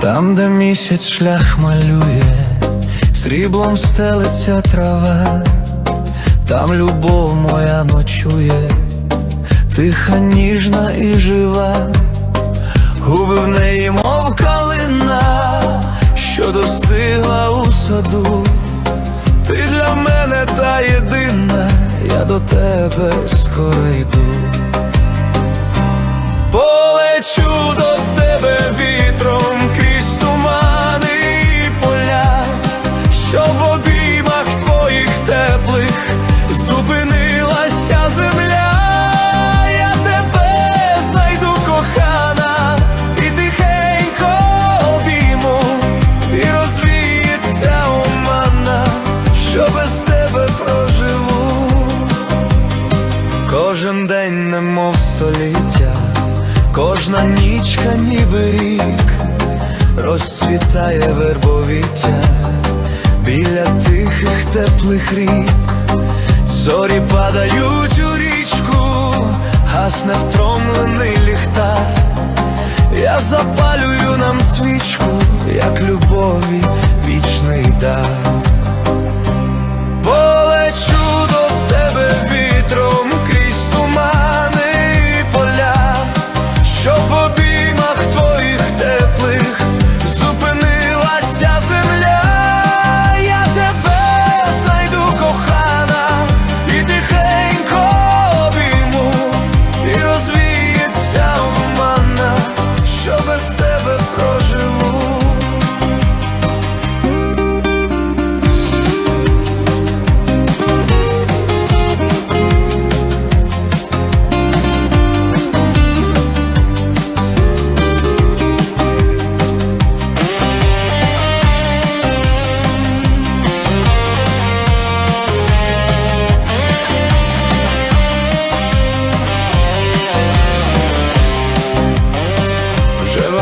Там, де місяць шлях малює, сріблом стелиться трава, там любов моя ночує, тиха, ніжна і жива, губи в неї, мов калина, що достигла у саду. Ти для мене та єдина, я до тебе скоро йду. Кожна нічка ніби рік, розцвітає вербовіття. Біля тихих теплих рік, зорі падають у річку, гасне втомлений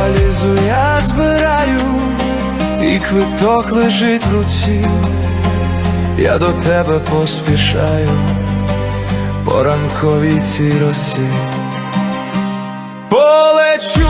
валізу я збираю, і квиток лежить в руці, я до тебе поспішаю по ранковій цій росі. Полечу